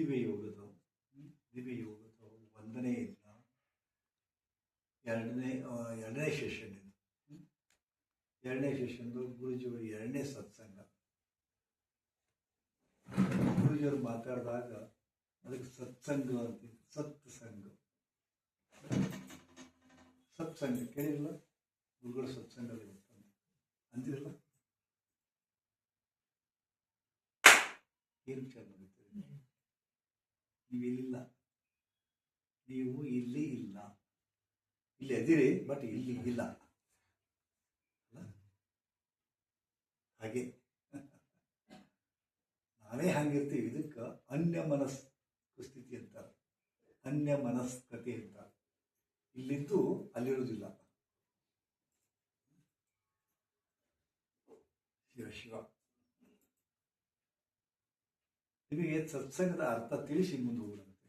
ದಿವ್ಯ ಯೋಗದ ದಿವ್ಯ ಯೋಗದ ಒಂದನೇ ಇಲ್ಲ ಎರಡನೇ ಎರಡನೇ ಸೆಷನ್ ಇದು? ಎರಡನೇ ಸೆಷನ್ದು ಗುರುಜಿಯವರು ಎರಡನೇ ಸತ್ಸಂಗ. ಗುರುಜಿಯವರು ಮಾತಾಡಿದಾಗ ಅದಕ್ಕೆ ಸತ್ಸಂಗ ಅಂತ ಸತ್ಸಂಗ. ಸತ್ಸಂಗ ಕೇಳಿಲ್ಲ ಗುರುಗಳ ಸತ್ಸಂಗ ಅಂತಿರಲ್ಲ ಏನು ವಿಚಾರ? ಮಾಡುತ್ತೀರಿ ನೀವಿಲ್ಲ. ನೀವು ಇಲ್ಲಿ ಇಲ್ಲ. ಇಲ್ಲಿ ಅದಿರಿ ಬಟ್ ಇಲ್ಲಿ ಇಲ್ಲ? ಹಾಗೆ. ನಾವೇ ಹಾಗಿರ್ತೀವಿ. ಇದಕ್ಕೆ ಅನ್ಯ ಮನಸ್ ಸ್ಥಿತಿ ಅಂತಾರೆ. ಅನ್ಯ ಮನಸ್ಕತೆ ಅಂತ ಇಲ್ಲಿದ್ದು ಅಲ್ಲಿರುವುದಿಲ್ಲ. ಶಿವ ಶಿವ. ನಿಮಗೆ ಸತ್ಸಂಗದ ಅರ್ಥ ತಿಳಿಸಿ ಮುಂದೆ ಹೋಗುವಂತೆ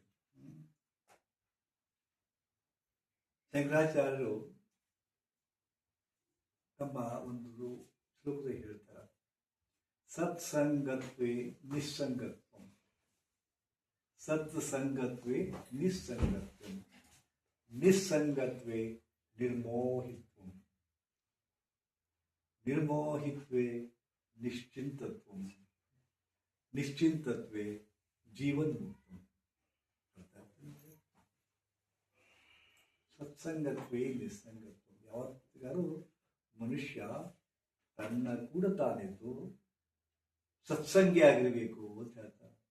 ಶಂಕರಾಚಾರ್ಯರು ತಮ್ಮ ಒಂದು ಶ್ಲೋಕದಲ್ಲಿ ಹೇಳ್ತಾರೆ, ಸತ್ಸಂಗತ್ವೇ ನಿಸ್ಸಂಗತ್ವ. ಸತ್ಸಂಗತ್ವೇ ನಿಸ್ಸಂಗತ್ವ. ನಿಸ್ಸಂಗತ್ವೇ ನಿರ್ಮೋಹಿತ್ವ. ನಿರ್ಮೋಹಿತ್ವೇ ನಿಶ್ಚಿಂತತ್ವ ನಿಶ್ಚಿಂತತ್ವೇ ಜೀವನ್ಮುಕ್ತ ಸತ್ಸಂಗತ್ವೇ ನಿಸ್ಸಂಗತ್ವ ಯಾವತ್ತಿಗಾರು ಮನುಷ್ಯ ತನ್ನ ಕೂಡ ತಾನಿದ್ದು ಸತ್ಸಂಗಿ ಆಗಿರಬೇಕು ಅಂತ ಹೇಳ್ತಾರೆ.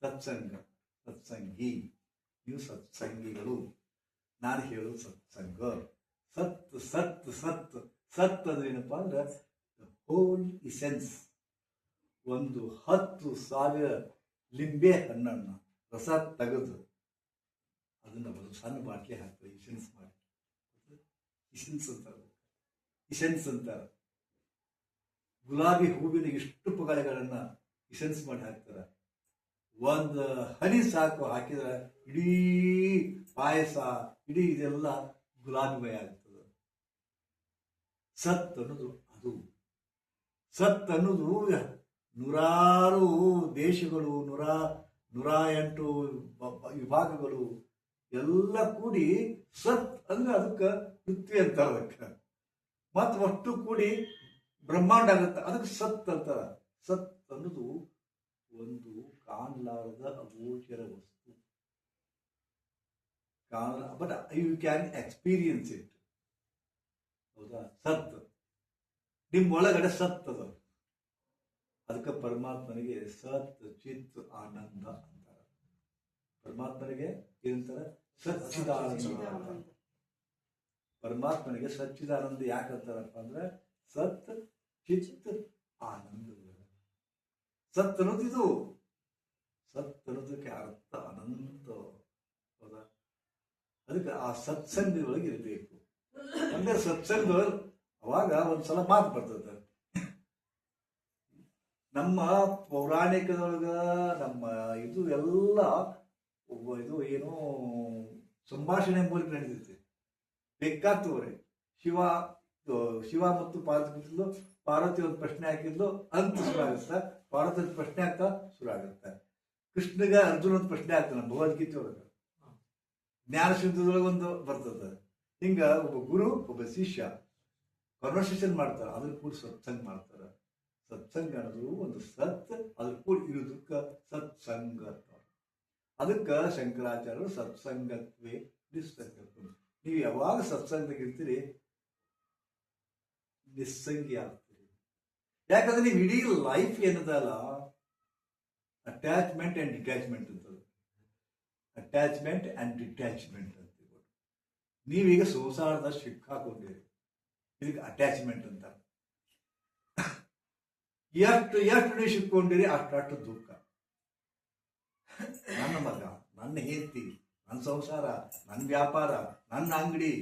ಸತ್ಸಂಗ, ಸತ್ಸಂಗಿ, ನೀವು ಸತ್ಸಂಗಿಗಳು. ನಾನು ಹೇಳೋದು ಸತ್ಸಂಗ. ಸತ್ ಸತ್ ಸತ್ ಸತ್ ಅಂದ್ರೆ ಏನಪ್ಪಾ ಅಂದ್ರೆ ಹೋಲ್ ಇಸೆನ್ಸ್ ಒಂದು ಹತ್ತು ಸಾವಿರ ಲಿಂಬೆ ಹಣ್ಣನ್ನು ರಸ ತೆಗೆದು ಅದನ್ನ ಒಂದು ಸಣ್ಣ ಬಾಟ್ಲಿ ಹಾಕ್ತಾರೆ. ಇಸೆನ್ಸ್ ಮಾಡಿ. ಇಸೆನ್ಸ್ ಅಂತಾರೆ ಇಸೆನ್ಸ್ ಅಂತಾರೆ ಗುಲಾಬಿ ಹೂವಿನ ಎಷ್ಟು ಪಗಳೆಗಳನ್ನ ಇಸೆನ್ಸ್ ಮಾಡಿ ಹಾಕ್ತಾರೆ. ಒಂದು ಹನಿ ಸಾಕು ಹಾಕಿದ್ರೆ ಇಡೀ ಪಾಯಸ, ಇಡೀ ಇದೆಲ್ಲ ಗುಲಾಬಿಮಯ ಆಗ್ತದೆ. ಸತ್ ಅನ್ನೋದು ಅದು. ಸತ್ ಅನ್ನೋದು ನೂರಾರು ದೇಶಗಳು, ನೂರ ನೂರ ಎಂಟು ವಿಭಾಗಗಳು ಎಲ್ಲ ಕೂಡಿ ಸತ್ ಅಂದ್ರೆ ಅದಕ್ಕೆ ಪೃಥ್ವಿ ಅಂತಾರ ಅದಕ್ಕೆ ಮತ್ತು ಒಟ್ಟು ಕೂಡಿ ಬ್ರಹ್ಮಾಂಡ ಆಗುತ್ತೆ. ಅದಕ್ಕೆ ಸತ್ ಅಂತಾರ. ಸತ್ ಅನ್ನೋದು ಒಂದು ಕಾಣಲಾರದ ಅಗೋಚರ ವಸ್ತು. ಕಾಣ but you can experience it ಹೌದಾ? ಸತ್. ನಿಮ್ಮ ಒಳಗಡೆ ಸತ್ ಅದ. ಅದಕ್ಕೆ ಪರಮಾತ್ಮನಿಗೆ ಸತ್ ಚಿತ್ ಆನಂದ ಅಂತಾರ. ಪರಮಾತ್ಮನಿಗೆ ಏನಂತಾರೆ? ಸಚ್ಚಿದಾನಂದ. ಪರಮಾತ್ಮನಿಗೆ ಸಚ್ಚಿದಾನಂದ ಯಾಕೆ ಅಂತಾರಪ್ಪ ಅಂದ್ರೆ ಸತ್ ಚಿತ್ ಆನಂದ. ಸತ್ ಅನ್ನೋದಿದು ಸತ್ ಅನ್ನೋದಕ್ಕೆ ಅರ್ಥ ಅನಂತ. ಹೌದಾ? ಅದಕ್ಕೆ ಆ ಸತ್ಸಂಗದೊಳಗೆ ಇರಬೇಕು. ಅಂದ್ರೆ ಸತ್ಸಂಗದೊಳಗೆ ಅವಾಗ ಒಂದ್ಸಲ ಮಾತು ಬರ್ತದೆ. ನಮ್ಮ ಪೌರಾಣಿಕದೊಳಗ ನಮ್ಮ ಇದು ಎಲ್ಲ ಒಬ್ಬ ಇದು ಏನು ಸಂಭಾಷಣೆ ಮೂಲಕ ನಡೆದಿರುತ್ತೆ ಬೇಕಾಗ್ತವ್ರೆ ಶಿವ ಶಿವ ಮತ್ತು ಪಾರ್ವತಿ ಕೂತಿದ್ಲು ಪಾರ್ವತಿ ಒಂದು ಪ್ರಶ್ನೆ ಹಾಕಿದ್ಲು, ಅಂತ ಶುರು ಆಗುತ್ತೆ ಪಾರ್ವತಿ ಒಂದು ಪ್ರಶ್ನೆ ಆಗ್ತಾ ಶುರು ಆಗುತ್ತೆ ಕೃಷ್ಣಗ ಅರ್ಜುನ ಒಂದು ಪ್ರಶ್ನೆ ಆಗ್ತಾನೆ ಭಗವದ್ಗೀತೆ ಒಳಗೆ ಜ್ಞಾನ ಶುದ್ಧದೊಳಗೆ ಒಂದು ಬರ್ತದೆ. ಹಿಂಗ ಒಬ್ಬ ಗುರು, ಒಬ್ಬ ಶಿಷ್ಯ. ಕನ್ವರ್ಸೇಷನ್ ಮಾಡ್ತಾರೆ ಅದ್ರ ಕೂಡ ಸತ್ಸಂಗ ಮಾಡ್ತಾರೆ ಸತ್ಸಂಗ ಅನ್ನೋದು ಒಂದು ಸತ್ ಅದ್ರ ಕೂಡ ಇರೋದಕ್ಕೆ ಸತ್ಸಂಗ. ಅದಕ್ಕೆ ಶಂಕರಾಚಾರ್ಯರು ಸತ್ಸಂಗತ್ವೇ ನಿಸ್ಸಂಗತ್ವ. ನೀವು ಯಾವಾಗ ಸತ್ಸಂಗದಾಗ ಇರ್ತೀರಿ, ನಿಸ್ಸಂಗಿ ಆಗ್ತೀರಿ. ಯಾಕಂದ್ರೆ ನೀವು ಇಡೀ ಲೈಫ್ ಏನದಲ್ಲ ಅಟ್ಯಾಚ್ಮೆಂಟ್ ಅಂಡ್ ಡಿಟ್ಯಾಚ್ಮೆಂಟ್ ಅಂತ ಅಟ್ಯಾಚ್ಮೆಂಟ್ ಅಂಡ್ ಡಿಟ್ಯಾಚ್ಮೆಂಟ್ ಅಂತ ನೀವೀಗ ಸಂಸಾರದ ಸಿಕ್ಕಾಕೊಂಡಿರಿ ಇದಕ್ಕೆ ಅಟ್ಯಾಚ್ಮೆಂಟ್ ಅಂತ ಎಷ್ಟು ಎಷ್ಟು ಸಿಕ್ಕೊಂಡಿರಿ ಅಷ್ಟು ದುಃಖ. ನನ್ನ ಮಗ, ನನ್ನ ಹೆಂಡತಿ, ನನ್ನ ಸಂಸಾರ, ನನ್ನ ವ್ಯಾಪಾರ, ನನ್ನ ಅಂಗಡಿ.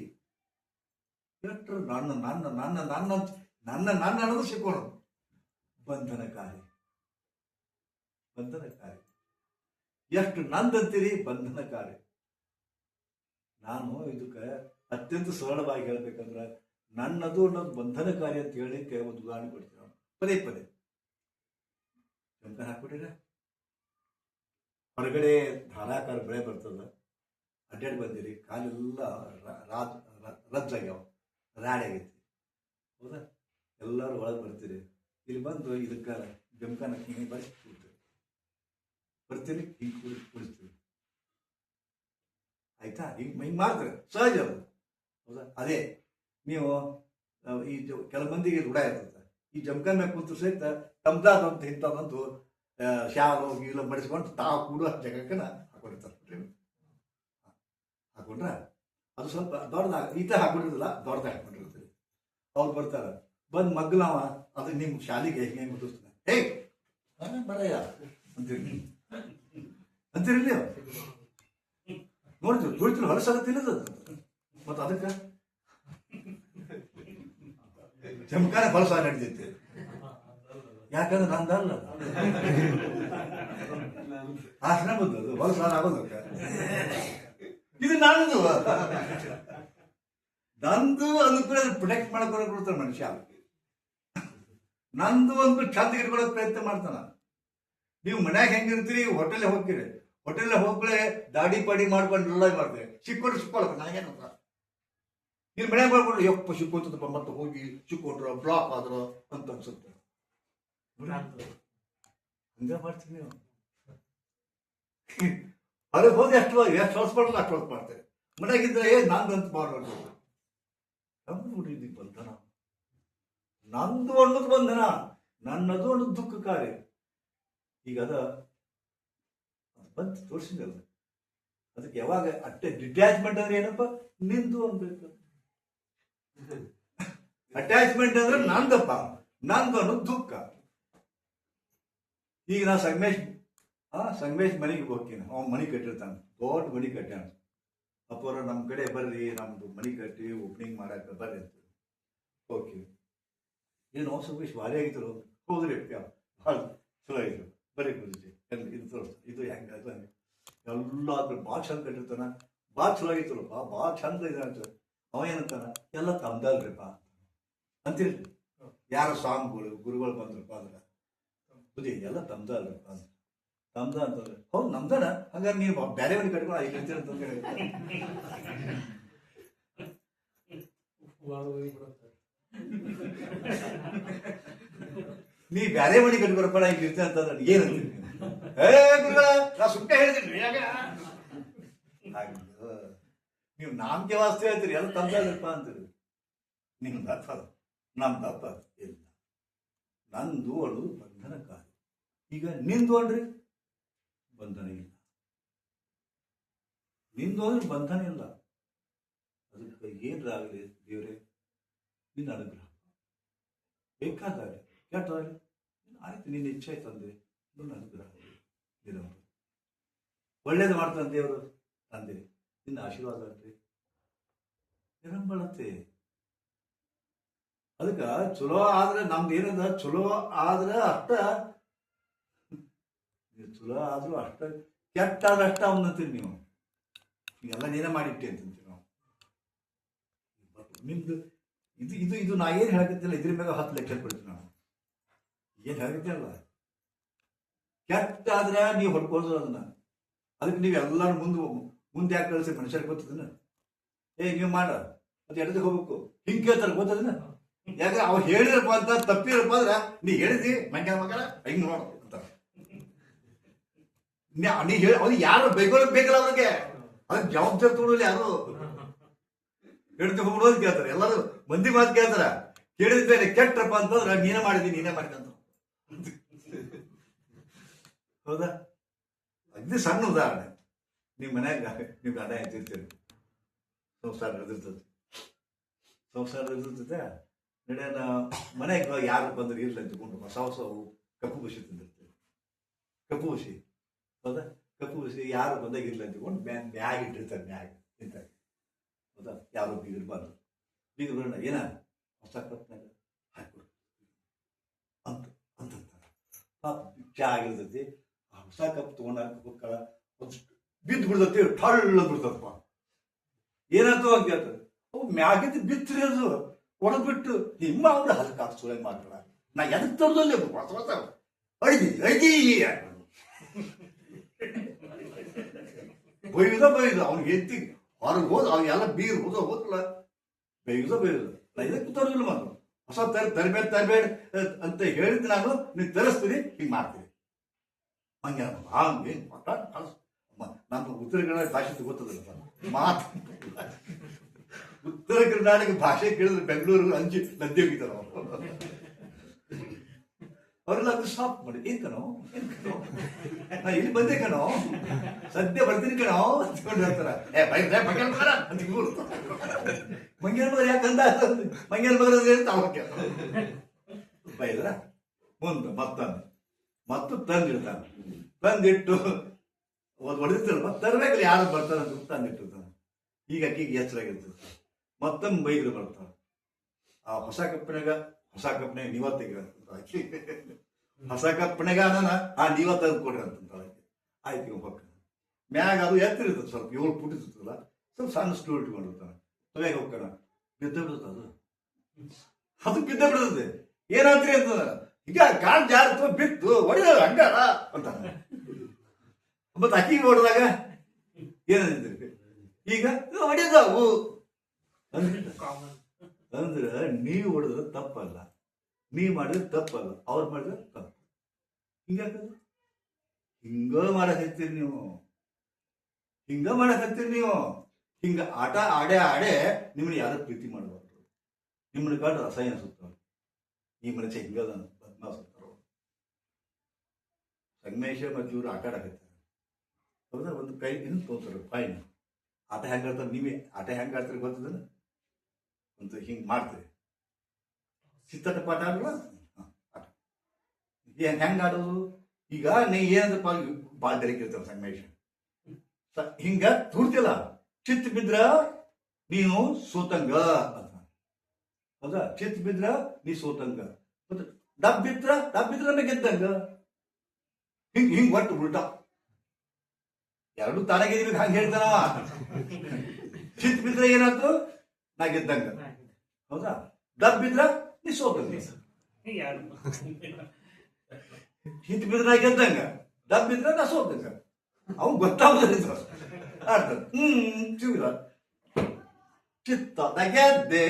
ಎಷ್ಟು ನನ್ನ ನನ್ನ ನನ್ನ ನನ್ನ ನನ್ನ ನನ್ನ ಅನ್ನೋದು ಸಿಕ್ಕೋಣ ಬಂಧನಕಾರಿ ಬಂಧನಕಾರಿ ಎಷ್ಟು ನಂದಂತೀರಿ ಬಂಧನಕಾರಿ ನಾನು ಇದಕ್ಕೆ ಅತ್ಯಂತ ಸರಳವಾಗಿ ಹೇಳ್ಬೇಕಂದ್ರೆ ನನ್ನದು ಅನ್ನೋದು ಬಂಧನಕಾರಿ ಅಂತ ಹೇಳಿ ಒಂದು ಉದಾಹರಣೆ ಕೊಡ್ತೀನಿ. ಪದೇ ಪದೇ. ಶಂಕರ್ ಹಾಕ್ಬಿಟ್ಟಿರ ಹೊರಗಡೆ ಧಾರಾಕಾರ ಬೆಳೆ ಬರ್ತದ. ಅಡ್ಡಾಡಿ ಬಂದಿರಿ, ಕಾಲೆಲ್ಲ ರದ್ದಾಗ್ಯಾವ ರಾಡಿ ಆಗೈತಿ. ಹೌದಾ? ಎಲ್ಲರೂ ಒಳಗೆ ಬರ್ತೀರಿ. ಇಲ್ಲಿ ಬಂದು ಇದಕ್ಕೆ ಜಮಖಾನ ಹಿಂಗೆ ಬರೀ ಕೂಡ್ತೀರಿ ಬರ್ತೀರಿ ಹಿಂಗೆ ಕೂಡಿ ಕುಡಿಸ್ತೀರಿ ಆಯ್ತಾ? ಹಿಂಗೆ ಹಿಂಗೆ ಮಾಡ್ತಾರೆ. ಸಹಜ ಹೌದಾ? ಅದೇ, ನೀವು ಈ ಕೆಲ ಮಂದಿಗೆ ರೂಢ ಇರ್ತದೆ ಈ ಜಮಖಾನ ಕೂತು ಸಹಿತ ತಮ್ದಾದಂತ ಇಂಥದ್ದಂತೂ ಆ, ಶಾಲು ಗೀಲು ಮಡಿಸ್ಕೊಂಡು ತಾವು ಕೂಡ ಜಗಕ್ಕನ ಹಾಕೊಂಡಿರ್ತಾರೆ ಹಾಕೊಂಡ್ರ? ಅದು ಸ್ವಲ್ಪ ದೊಡ್ಡದಾಗ ಈತ ಹಾಕೊಂಡಿರೋದಿಲ್ಲ ದೊಡ್ಡದಾಗ ಹಾಕೊಂಡಿರ್ತೀರಿ ಅವ್ರು ಬರ್ತಾರೆ. ಬಂದು ಮಗ್ಲವ ಅದು ನಿಮ್ಮ ಶಾಲಿಗೆ ಹೆಂಗೆ ಮುಟ್ಟಿಸ್ತಾನೆ ಹೇ ಬರಯ್ಯ ಅಂತೀರಿ ಅಂತೀರಿ ನೋಡ್ತೀವಿ ನೋಡ್ತೀವಿ ನೋಡ್ತೀವಿ ತಿನ್ನದ. ಮತ್ತೆ ಅದಕ್ಕೆ? ಜಮಖಾನೆ ಸಾಲ ನಡೆದಿತ್ತು ಯಾಕಂದ್ರೆ ನಂದಲ್ಲ ಆಶ್ರಮದ್ದು ಅದು. ಹೊಲಸ ಆಗೋದಕ್ಕ ಇದು ನಂದು. ನಂದು ಅನುಕೂಲ ಪ್ರೊಟೆಕ್ಟ್ ಮಾಡ್ಕೊಳಕ್ ಕೊಡ್ತಾನೆ ಮನುಷ್ಯ. ನಂದು ಒಂದು ಚಂದ ಇಟ್ಕೊಳ್ಳೋಕೆ ಪ್ರಯತ್ನ ಮಾಡ್ತಾನ. ನೀವು ಮನ್ಯಾಗ ಹೆಂಗಿರ್ತೀರಿ ಹೋಟೆಲ್ ಹೋಗ್ತೀರಿ. ಹೋಟೆಲ್ ಹೋಗ್ಲೆ ದಾಡಿ ಪಾಡಿ ಮಾಡ್ಕೊಂಡು ಎಲ್ಲ ಮಾಡ್ತೀರಿ ಸಿಕ್ಕೊಂಡು ಸಿಕ್ಕೊಳ್ಳಪ್ಪ ನನಗೇನಪ್ಪ ನೀನು ಮನೆ ಮಾಡ್ಕೊಂಡು ಯಪ್ಪ ಸಿಕ್ಕೋತದಪ್ಪ ಮತ್ತೆ ಹೋಗಿ ಸಿಕ್ಕೊಂಡ್ರು ಬ್ಲಾಕ್ ಆದ್ರ ಅಂತ ಅನ್ಸುತ್ತೆ. ಹಂಗ ಮಾಡ್ತೀವಿ ನೀವು. ಹೋಗಿ ಅಷ್ಟು ಎಷ್ಟು ವರ್ಷ ಮಾಡಲ್ಲ ಅಷ್ಟು ವರ್ಷ ಮಾಡ್ತಾರೆ ಮನೆಗಿದ್ರೆ ಏ ನಂದು ಅಂತ ಮಾಡೋದು ನಮ್ದು ಇದಕ್ಕೆ ಬಂಧನ. ನಂದು ಅನ್ನೋದು ಬಂಧನ. ನನ್ನದು ಒಂದು ದುಃಖ ಕಾರ್ಯ. ಈಗ ಅದ ಅದ್ ಬಂತು ತೋರಿಸಿದಲ್ಲ ಅದಕ್ಕೆ ಯಾವಾಗ ಅಟ್ಟೆ ಡಿಟ್ಯಾಚ್ಮೆಂಟ್ ಅಂದ್ರೆ ಏನಪ್ಪ? ನಿಂದು ಅನ್ಬೇಕು. ಅಟ್ಯಾಚ್ಮೆಂಟ್ ಅಂದ್ರೆ ನಂದಪ್ಪ ನಂದು ಅನ್ನೋದು ದುಃಖ. ಈಗ ನಾ ಸಂಗಮೇಶ್, ಆ ಸಂಗಮೇಶ್ ಮನೆಗೆ ಹೋಗ್ತೀನಿ. ಅವ್ನು ಮನೆ ಕಟ್ಟಿರ್ತಾನೆ. ದೊಡ್ಡ ಮನೆ ಕಟ್ಟಾನ ಅಪ್ಪವ್ರ ನಮ್ಮ ಕಡೆ ಬರ್ರಿ, ನಮ್ದು ಮನೆ ಕಟ್ಟಿ ಓಪನಿಂಗ್ ಮಾಡಕ್ಕೆ ಬರ್ರಿ ಅಂತ. ಓಕೆ ಏನು ಸಂಗಮೇಶ್ ಭಾರಿ ಆಗಿದ್ರು. ಹೋದ್ರಿ ಭಾಳ ಚಲೋ ಆಗಿದ್ರು. ಬರೀ ಎಲ್ಲ? ಇದು ತೋರಿಸ್ತಾನೆ ಇದು ಹೆಂಗೆ ಎಲ್ಲ ಭಾಳ ಚಂದ ಕಟ್ಟಿರ್ತಾನ. ಭಾಳ ಚಲೋ ಆಗಿತ್ತಲ್ಲಪ್ಪ ಭಾಳ ಚಂದ ಇದೆ ಅಂತ ಅವ ಏನಂತಾನ ಎಲ್ಲ ತಮ್ದಲ್ರಿಪ್ಪ ಅಂತಿರ್ಲಿ ಯಾರ ಸ್ವಾಮಿಗಳು ಗುರುಗಳು ಬಂದ್ರಪ್ಪ ಅಂದ್ರೆ ಬುದ್ಧಿ ಎಲ್ಲ ತಮ್ದ ಅಲ್ರಪ್ಪ ಅಂತ ತಮ್ದ ಅಂತಂದ್ರೆ ಹೌದು ನಮ್ದನ ಹಂಗಾರೆ ನೀವು ಬೇರೆ ಮನೆ ಕಟ್ಕೊಂಡು ಐದು ಇರ್ತೀರ ಅಂತ ಹೇಳಿ ನೀ ಬ್ಯಾರೆ ಮನೆ ಕಟ್ಕೊರಪ್ಪ ನಾ ಈಗ ಇರ್ತೇನೆ ಅಂತಂದ್ರೆ ಏನು ಅಂತೀರಿ ನೀವು? ಏ ಗುರುಗಳ ನಾ ಸುಮ್ಮನೆ ಹೇಳಿದ್ದೀನಿ ಯಾಕ ಹಾಗಿದ್ದು ನೀವು ನಾಮಕೆ ವಾಸ್ತು ಹೇಳ್ತೀರಿ, ಎಲ್ಲ ತಮ್ದಲ್ರಪ್ಪ ಅಂತೀರಿ? ನಿಮ್ದು ಅದು ನಮ್ದು ಅದು. ಇಲ್ಲ. ನಂದು ಅಳು ಬಂಧನಕಾರಿ. ಈಗ ನಿಂದು ಅನ್ರಿ ಬಂಧನ ಇಲ್ಲ. ನಿಂದು ಅಂದ್ರೆ ಬಂಧನ ಇಲ್ಲ. ಅದಕ್ಕೆ ಏನಾಗಲಿ ದೇವರೇ, ನಿನ್ನ ಅನುಗ್ರಹ. ಬೇಕಾದಾಗ. ಕೆಟ್ಟದಾಗಲಿ ಆಯ್ತು, ನಿನ್ನ ಇಚ್ಛೆ ಆಯ್ತು ಅಂದ್ರೆ ನಿನ್ನ ಅನುಗ್ರಹ ಒಳ್ಳೇದು ಮಾಡ್ತಾನೆ ದೇವರು, ತಂದೆ. ನಿನ್ನ ಆಶೀರ್ವಾದ ಅಲ್ರಿ ನಿರಂಬಳತೆ. ಅದಕ್ಕ ಚಲೋ ಆದ್ರೆ ನಮ್ದು ಏನದ ಚಲೋ ಆದ್ರೆ ಅಷ್ಟ. ಚಲೋ ಆದ್ರೂ ಅಷ್ಟ. ಕೆಟ್ಟ ಆದ್ರೆ ಅಷ್ಟ ಅವನಂತೀರಿ ನೀವು. ಎಲ್ಲ ನೀನೇ ಮಾಡಿಟ್ಟೆ ಅಂತೀನಿ ನಾವು. ನಿಮ್ದು ಇದು ಇದು ಇದು ನಾ ಏನು ಹೇಳಕತ್ತಿಲ್ಲ ಇದ್ರ ಮೇಲೆ ಹತ್ತು ಲೆಕ್ಕ ಕೊಡ್ತೀವಿ ನಾವು. ಏನು ಹೇಳಕತ್ತಿಲ್ಲ ಕೆಟ್ಟ ಆದ್ರೆ ನೀವು ಹೊಡ್ಕೊಳ್ಳೋದು ಅದನ್ನ. ಅದಕ್ಕೆ ನೀವು ಎಲ್ಲರೂ ಮುಂದೆ ಮುಂದೆ ಯಾಕೆ ಕಳಿಸಿ ಮನುಷ್ಯರಿಗೆ ಗೊತ್ತದನ್ನ ಏ, ನೀವು ಮಾಡ. ಮತ್ತೆ ಎಡದಕ್ಕೆ ಹೋಗ್ಬೇಕು? ಹಿಂಗೆ ಕೇಳ್ತಾರೆ ಗೊತ್ತದನ್ನ ಯಾಕಂದ್ರೆ ಅವ್ ಹೇಳಿರಪ್ಪ ಅಂತ, ತಪ್ಪಿರಪ್ಪ ಅಂದ್ರೆ, ನೀ ಹೇಳಿದಿ ಮಂಗ್ಯ ಮಗಳ, ಹಿಂಗ್ ನೋಡು ಅಂತ. ನೀ- ಹೇಳಿ, ಅವ್ನಿಗೆ ಯಾರು ಬೈಕೊಳ್ಳೋಕೆ ಬೇಕಲ್ಲ ಅವ್ರಿಗೆ. ಅದಕ್ಕೆ ಜವಾಬ್ದಾರಿ ತೊಗೊಳ್ಳಿ ಯಾರು. ಹೇಳ್ತಿ ಹೋಗ್ಬಿಡೋದು ಕೇಳ್ತಾರೆ. ಎಲ್ಲರೂ ಮಂದಿ ಮಾತು ಕೇಳ್ತಾರ. ಕೇಳಿದ ಮೇಲೆ ಕೆಟ್ಟರಪ್ಪ ಅಂತಂದ್ರೆ, ನೀನೇ ಮಾಡಿದಿ, ನೀನೇ ಮಾಡಿದಂತ ಹೌದಾ? ಅಗ್ನಿ ಸಣ್ಣ ಉದಾಹರಣೆ. ನಿಮ್ಮ ಮನ್ಯಾಗ ನೀವು ಗಂಡ ಎದ್ದಿರ್ತೀರಿ ಸಂಸಾರ ನಡೆದಿರ್ತದೆ ಸಂಸಾರ ನಡೆದಿರ್ತದೆ ನಡೆಯನ ಮನೆಗೆ ಯಾರು ಬಂದ್ರೆ ಇರಲಿ ಅಂತಕೊಂಡು ಹೊಸ ಹೊಸವು ಕಪ್ಪು ಬಸಿ ತಿಂದಿರ್ತೀವಿ ಕಪ್ಪು ಬಸಿ ಹೌದಾ? ಕಪ್ಪು ಬಸಿ ಯಾರು ಬಂದಾಗ ಇರಲಿ ಅಂತಕೊಂಡು ಮ್ಯಾ, ಮ್ಯಾಗ ಇಟ್ಟಿರ್ತಾರೆ, ಮ್ಯಾಗ ಇಂತಾಗ ಹೌದಾ? ಯಾರು ಬೀಗರು ಬಂದರು ಬೀಗರು ಬರೋಣ, ಏನ? ಹೊಸ ಕಪ್ನಾಗ ಹಾಕ್ಬಿಡು. ಅಂತ ಅಂತ ಪಾಪ ಚಾ ಆಗಿರ್ತೈತಿ. ಆ ಹೊಸ ಕಪ್ ತಗೊಂಡ ಹೋಗ್ಕಳ ಬಿದ್ದು ಬಿಡ್ತತಿ ಠಳ್ಳ ಬಿಡ್ತದಪ್ಪ ಏನಾಯ್ತು ಕೇಳ್ತಾರೆ ಅವು ಮ್ಯಾಗಿದ್ದು ಬಿತ್ತರಿ ಅದು. ಹೊಡೆದ್ಬಿಟ್ಟು ನಿಮ್ಮ ಅವ್ರು ಹಲ್ಕ ಸುಳೆ ಮಾಡ್ತಾರ? ನಾ ಎದಕ್ ತರದಲ್ಲಿ ಹೊಸ ಹೊಸ. ಅಡಿದಿ ಅಡಿದಿ ಬೈದ ಬೈದ ಅವ್ನಿಗೆ ಎತ್ತಿ ಹೊರಗೆ ಹೋದ, ಅವ್ನು ಎಲ್ಲ ಬೀರ್ ಹೋದ ಹೋದಲ್ಲ ಬೈದ ಬೈದ ನಾ ಇದಕ್ಕೆ ಕೂತಾರಿಲ್ಲ ಮಾತು ಹೊಸ ತರ್, ತರಬೇಡ ತರಬೇಡ ಅಂತ ಹೇಳಿದ್ ನಾನು ನೀವು ತರಿಸ್ತೀನಿ, ಹಿಂಗೆ ಮಾಡ್ತೀನಿ. ಹಂಗೆ ಹಂಗೆ ಮಟ್ಟ ನಮ್ಮ ಉತ್ತರ ಕನ್ನಡ ಭಾಷೆ ಗೊತ್ತದಿಲ್ಲ ಮಾತು ಉತ್ತರ ಕರ್ನಾಟಕ ಭಾಷೆ ಕೇಳಿದ್ರೆ ಬೆಂಗಳೂರು ಅಂಜಿ ನದ್ದೆ ಹೋಗಿದ್ದಾರೆ ಅವರು ಅವರೆಲ್ಲ ಅದು ಸ್ಟಾಪ್ ಮಾಡಿ. ಏನ್ ಕಣೋ? ನಾ ಇಲ್ಲಿ ಬಂದೆ ಕಣೋ. ಸದ್ಯ ಬರ್ತೀನಿ ಕಣೋ ಅಂತ್ಕೊಂಡು ಹೇಳ್ತಾರ ಏ ಅಂತ ಮಂಗ್ಯಾನ ಮಗನ ಯಾಕಂದ ಮಂಗ್ಯಾನ ಮಗನ ಅಂತ ಅವಕ್ಕೆ? ಬೈದ್ರ ಮುಂದೆ ಮತ್ತೊಂದು ಮತ್ತು ತಂದಿಡ್ತಾನೆ. ತಂದಿಟ್ಟು ಒಂದು ಮತ್ತೆ ತರಬೇಕಲ್ಲ ಯಾರು ಬರ್ತಾರೆ ಅಂತ ತಂದಿಟ್ಟಿರ್ತಾನೆ ಈಗ ಅಕ್ಕಿಗೆ ಎಚ್ಚರಾಗಿರ್ತದೆ ಮತ್ತೊಮ್ಮೆ ಬೈದ್ರು ಬರ್ತಾರೆ ಆ ಹೊಸ ಕಪ್ಪನಾಗ ಹೊಸ ಕಪ್ಪನಾಗ ನೀವ ಅಕ್ಕಿ ಹೊಸ ಕಪ್ಪನಾಗ ಅದನ್ನ ಆ ನೀವ ತೆಗೆದು ಕೊಡ್ರಿ ಅಂತ ಆಯ್ತು ಹೊಕ್ಕ ಮ್ಯಾಗ ಅದು ಎತ್ತಿರ್ತದೆ ಸ್ವಲ್ಪ, ಏಳು ಫುಟ್ ಸ್ವಲ್ಪ ಸಣ್ಣ ಸ್ಟೂಲ್ ಇಟ್ಕೊಂಡಿರ್ತಾನೆ. ತಲೆಗೆ ಹೋಗ್ತಾನ. ಬಿದ್ದ ಬಿಡುತ್ತೆ ಅದು? ಅದು ಬಿದ್ದ ಬಿಡುತ್ತೆ ಏನಾದ್ರಿ ಅಂತ ಈಗ ಕಾಲ್ ಜಾರ ಬಿತ್ತು ಹೊಡೆದ ಹಂಗಾರ ಅಂತ ಮತ್ತೆ ಅಕ್ಕಿಗೆ ಹೊಡೆದಾಗ ಏನಂದ್ರಿ ಈಗ ಹೊಡೆದವು ಅಂದ್ರೆ ನೀವು ಹೊಡೆದ್ರೆ ತಪ್ಪಲ್ಲ ನೀ ಮಾಡಿದ್ರೆ ತಪ್ಪಲ್ಲ ಅವ್ರು ಮಾಡಿದ್ರೆ ತಪ್ಪು ಹಿಂಗಾಕದು ಹಿಂಗ ಮಾಡಕತ್ತೀರಿ ನೀವು ಹಿಂಗ ಮಾಡಕತ್ತೀರಿ ನೀವು ಹಿಂಗ ಆಟ ಆಡೇ ಆಡೇ ನಿಮ್ಮನ್ನ ಯಾರು ಪ್ರೀತಿ ಮಾಡಬಾರ್ದು ನಿಮ್ಮನ್ನ ಕಂಡು ಅಸಹ್ಯ ಅನ್ಸುತ್ತಾವ ಈ ಮನುಷ್ಯ ಹಿಂಗದ ಬದ್ಮಾಸುತ್ತಾರ ಸಂಗಮೇಶ ಮತ್ತು ಇವರು ಆಟ ಆಡಕತ್ತಾರೆ ಹೌದಾ ಒಂದು ಕೈ ಇನ್ನು ತೋತಾರೆ ಫೈನ್ ಆಟ ಹೆಂಗೆ ಆಡ್ತಾರೆ ನೀವೇ, ಆಟ ಹೆಂಗೆ ಆಡ್ತಾರೆ ಗೊತ್ತದನ ಅಂತ ಹಿಂಗೆ ಮಾಡ್ತೀರಿ. ಚಿತ್ತಟ ಪಾಠ ಆಡುವ ಹೆಂಗೆ ಆಡೋದು? ಈಗ ನೀ ಏನಂದ್ರಪ್ಪ ಭಾಳ ಬೆರಕಿರ್ತಾವ ಸಂಗಮೇಶ ಹಿಂಗ ತೂರ್ತಿಲ್ಲ ಚಿತ್ತ ಬಿದ್ರ ನೀನು ಸೋತಂಗ ಅಂತ. ಹೌದಾ? ಚಿತ್ತ ಬಿದ್ರ ನೀ ಸೋತಂಗ. ಮತ್ತೆ ಡಬ್ ಬಿದ್ರ ಡಬ್ ಬಿದ್ರ ನಾ ಗೆದ್ದಂಗ ಹಿಂಗ್ ಹಿಂಗ್ ಒಟ್ಟು ಉಲ್ಟಾ. ಎರಡು ತಾನಾಗಿದ್ದೀವಿ ಹಂಗೆ ಹೇಳ್ತಾನವ ಚಿತ್ತ ಬಿದ್ರೆ ಏನಾಯ್ತು ನಾ ಗೆದ್ದಂಗ ಹೌದಾ? ದಬ್ ಬಿದ್ರ ನೀ ಸೋತಂಗ ಹಿಂದ್ ಬಿದ್ರೆ ನಾ ಗೆದ್ದಂಗ ದಬ್ ಬಿದ್ರ ನಾ ಸೋತಂಗ ಅವ್ನು ಗೊತ್ತಾಗುದಿಲ್ಲ ಆಡ್ತಾನೆ ಹ್ಮ್, ಚೂರ. ಚಿತ್ತ ನಾ ಗೆದ್ದೆ